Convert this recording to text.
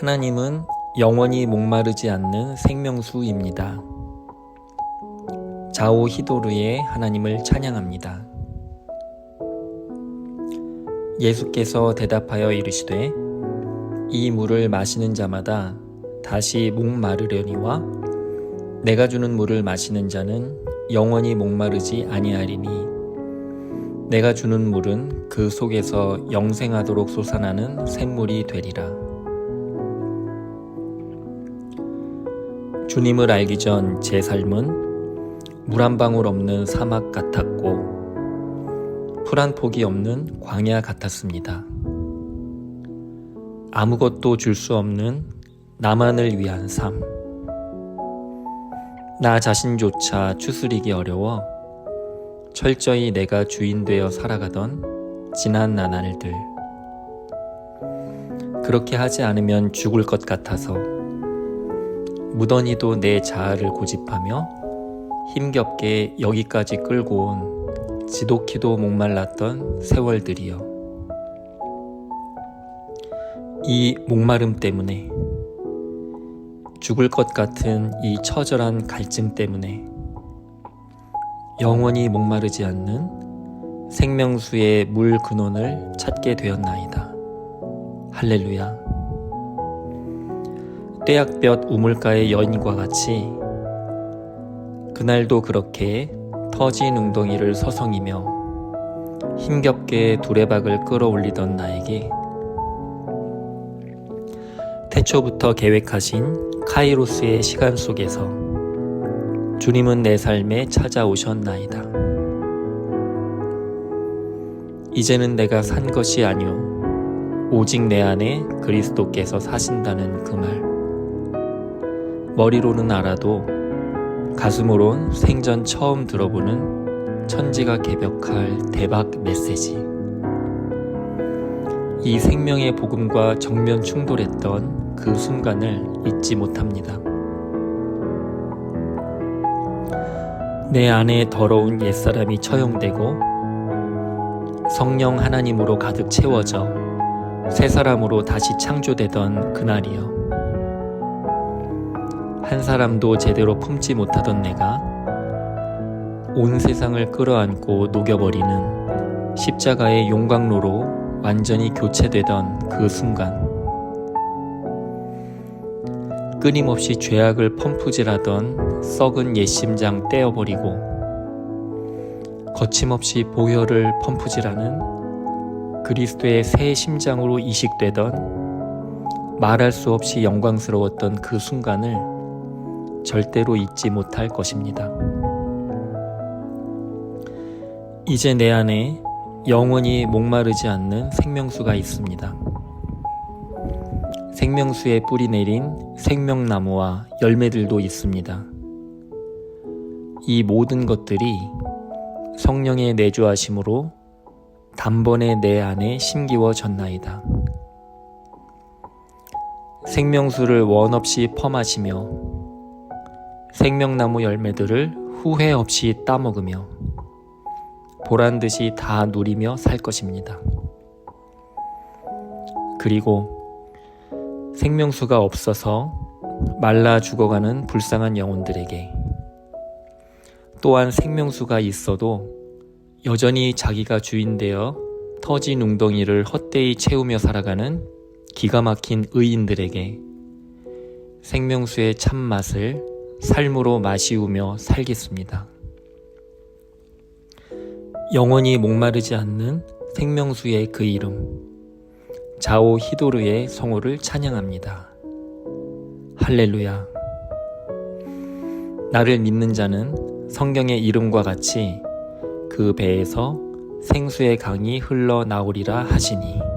하나님은 영원히 목마르지 않는 생명수입니다. 자오 히도르의 하나님을 찬양합니다. 예수께서 대답하여 이르시되 이 물을 마시는 자마다 다시 목마르려니와 내가 주는 물을 마시는 자는 영원히 목마르지 아니하리니 내가 주는 물은 그 속에서 영생하도록 솟아나는 샘물이 되리라. 주님을 알기 전 제 삶은 물 한 방울 없는 사막 같았고 풀 한 폭이 없는 광야 같았습니다. 아무것도 줄 수 없는 나만을 위한 삶. 나 자신조차 추스리기 어려워 철저히 내가 주인 되어 살아가던 지난 나날들. 그렇게 하지 않으면 죽을 것 같아서 무던히도 내 자아를 고집하며 힘겹게 여기까지 끌고 온 지독히도 목말랐던 세월들이요. 이 목마름 때문에 죽을 것 같은 이 처절한 갈증 때문에 영원히 목마르지 않는 생명수의 물 근원을 찾게 되었나이다. 할렐루야. 떼약볕 우물가의 여인과 같이 그날도 그렇게 터진 웅덩이를 서성이며 힘겹게 두레박을 끌어올리던 나에게 태초부터 계획하신 카이로스의 시간 속에서 주님은 내 삶에 찾아오셨나이다. 이제는 내가 산 것이 아니오 오직 내 안에 그리스도께서 사신다는 그 말. 머리로는 알아도 가슴으론 생전 처음 들어보는 천지가 개벽할 대박 메시지. 이 생명의 복음과 정면 충돌했던 그 순간을 잊지 못합니다. 내 안에 더러운 옛사람이 처형되고 성령 하나님으로 가득 채워져 새 사람으로 다시 창조되던 그날이요. 한 사람도 제대로 품지 못하던 내가 온 세상을 끌어안고 녹여버리는 십자가의 용광로로 완전히 교체되던 그 순간 끊임없이 죄악을 펌프질하던 썩은 옛심장 떼어버리고 거침없이 보혈을 펌프질하는 그리스도의 새 심장으로 이식되던 말할 수 없이 영광스러웠던 그 순간을 절대로 잊지 못할 것입니다. 이제 내 안에 영원히 목마르지 않는 생명수가 있습니다. 생명수에 뿌리 내린 생명나무와 열매들도 있습니다. 이 모든 것들이 성령의 내주하심으로 단번에 내 안에 심기워졌나이다. 생명수를 원 없이 펌하시며 생명나무 열매들을 후회 없이 따먹으며 보란 듯이 다 누리며 살 것입니다. 그리고 생명수가 없어서 말라 죽어가는 불쌍한 영혼들에게 또한 생명수가 있어도 여전히 자기가 주인되어 터진 웅덩이를 헛되이 채우며 살아가는 기가 막힌 의인들에게 생명수의 참맛을 삶으로 마시우며 살겠습니다. 영원히 목마르지 않는 생명수의 그 이름, 자오 히도르의 성호를 찬양합니다. 할렐루야. 나를 믿는 자는 성경의 이름과 같이 그 배에서 생수의 강이 흘러 나오리라 하시니.